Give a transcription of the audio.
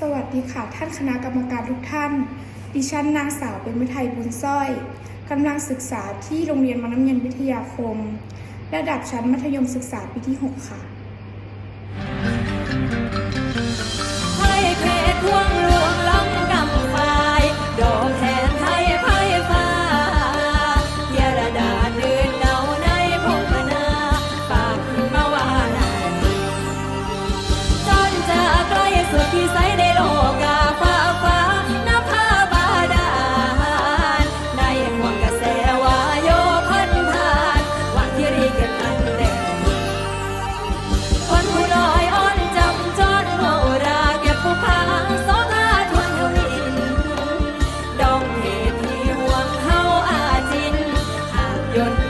สวัสดีค่ะท่านคณะกรรมการทุกท่าน ดิฉันนางสาวเป็นมิไทยบุญสร้อยกำลังศึกษาที่โรงเรียนมน้ำเย็นวิทยาคม ระดับชั้นมัธยมศึกษาปีที่ 6 ค่ะ your